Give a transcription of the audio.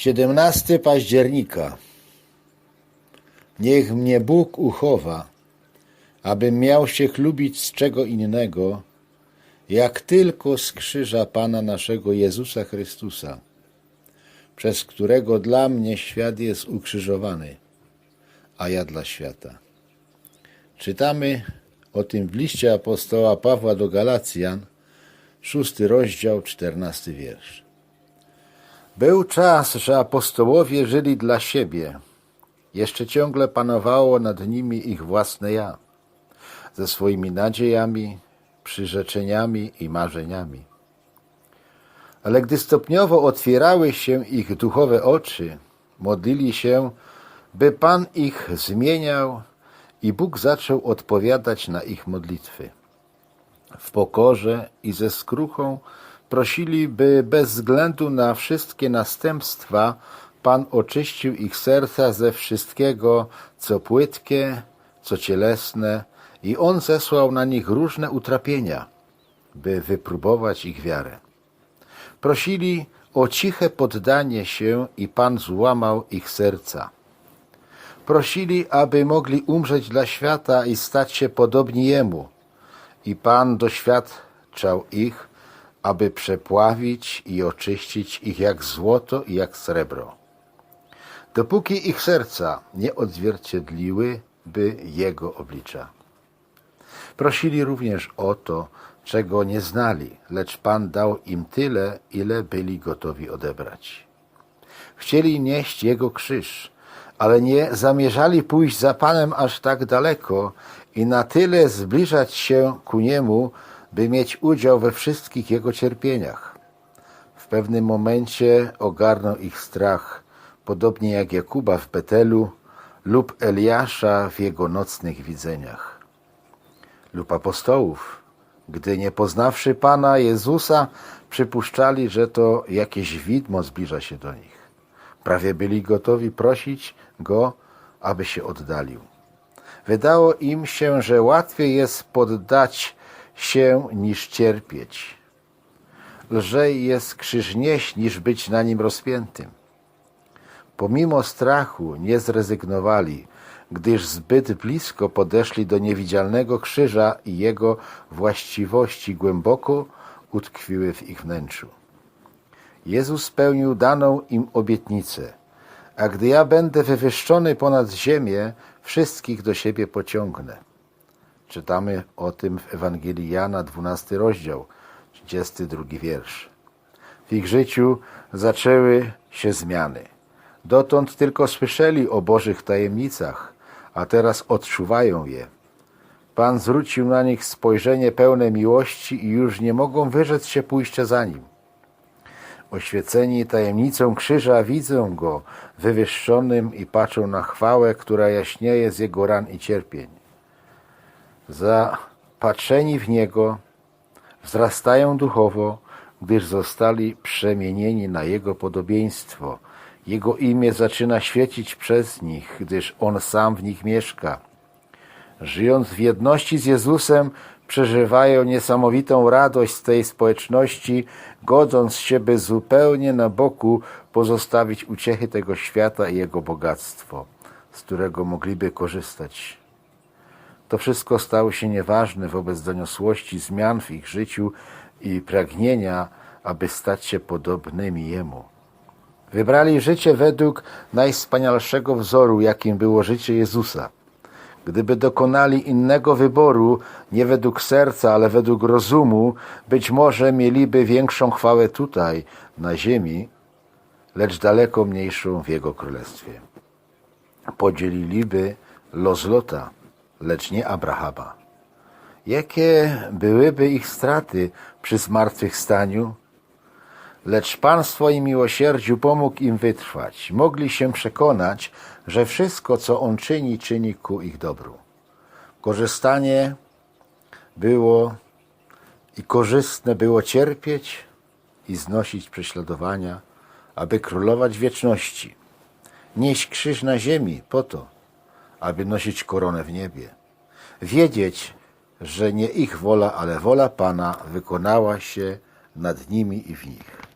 17 października. Niech mnie Bóg uchowa, abym miał się chlubić z czego innego, jak tylko z krzyża Pana naszego Jezusa Chrystusa, przez którego dla mnie świat jest ukrzyżowany, a ja dla świata. Czytamy o tym w liście apostoła Pawła do Galacjan, szósty rozdział, czternasty wiersz. Był czas, że apostołowie żyli dla siebie. Jeszcze ciągle panowało nad nimi ich własne ja, ze swoimi nadziejami, przyrzeczeniami i marzeniami. Ale gdy stopniowo otwierały się ich duchowe oczy, modlili się, by Pan ich zmieniał i Bóg zaczął odpowiadać na ich modlitwy. W pokorze i ze skruchą prosili, by bez względu na wszystkie następstwa Pan oczyścił ich serca ze wszystkiego, co płytkie, co cielesne i On zesłał na nich różne utrapienia, by wypróbować ich wiarę. Prosili o ciche poddanie się i Pan złamał ich serca. Prosili, aby mogli umrzeć dla świata i stać się podobni Jemu. I Pan doświadczał ich, aby przepławić i oczyścić ich jak złoto i jak srebro. Dopóki ich serca nie odzwierciedliły by Jego oblicza. Prosili również o to, czego nie znali, lecz Pan dał im tyle, ile byli gotowi odebrać. Chcieli nieść Jego krzyż, ale nie zamierzali pójść za Panem aż tak daleko i na tyle zbliżać się ku Niemu, by mieć udział we wszystkich Jego cierpieniach. W pewnym momencie ogarnął ich strach, podobnie jak Jakuba w Betelu lub Eliasza w jego nocnych widzeniach. Lub apostołów, gdy nie poznawszy Pana Jezusa, przypuszczali, że to jakieś widmo zbliża się do nich. Prawie byli gotowi prosić Go, aby się oddalił. Wydało im się, że łatwiej jest poddać się niż cierpieć. Lżej jest krzyż nieść niż być na nim rozpiętym. Pomimo strachu nie zrezygnowali, gdyż zbyt blisko podeszli do niewidzialnego krzyża i jego właściwości głęboko utkwiły w ich wnętrzu. Jezus spełnił daną im obietnicę, a gdy ja będę wywyższony ponad ziemię, wszystkich do siebie pociągnę. Czytamy o tym w Ewangelii Jana, 12 rozdział, 32 wiersz. W ich życiu zaczęły się zmiany. Dotąd tylko słyszeli o Bożych tajemnicach, a teraz odczuwają je. Pan zwrócił na nich spojrzenie pełne miłości i już nie mogą wyrzec się pójścia za Nim. Oświeceni tajemnicą krzyża widzą Go wywyższonym i patrzą na chwałę, która jaśnieje z Jego ran i cierpień. Zapatrzeni w Niego wzrastają duchowo, gdyż zostali przemienieni na Jego podobieństwo. Jego imię zaczyna świecić przez nich, gdyż On sam w nich mieszka. Żyjąc w jedności z Jezusem, przeżywają niesamowitą radość z tej społeczności, godząc się, by zupełnie na boku pozostawić uciechy tego świata i jego bogactwo, z którego mogliby korzystać. To wszystko stało się nieważne wobec doniosłości zmian w ich życiu i pragnienia, aby stać się podobnymi Jemu. Wybrali życie według najwspanialszego wzoru, jakim było życie Jezusa. Gdyby dokonali innego wyboru, nie według serca, ale według rozumu, być może mieliby większą chwałę tutaj, na ziemi, lecz daleko mniejszą w Jego Królestwie. Podzieliliby los Lota, lecz nie Abrahama. Jakie byłyby ich straty przy zmartwychwstaniu? Lecz Pan w swoim miłosierdziu pomógł im wytrwać. Mogli się przekonać, że wszystko, co On czyni, czyni ku ich dobru. Korzystanie było i korzystne było cierpieć i znosić prześladowania, aby królować wieczności. Nieść krzyż na ziemi po to, aby nosić koronę w niebie. Wiedzieć, że nie ich wola, ale wola Pana wykonała się nad nimi i w nich.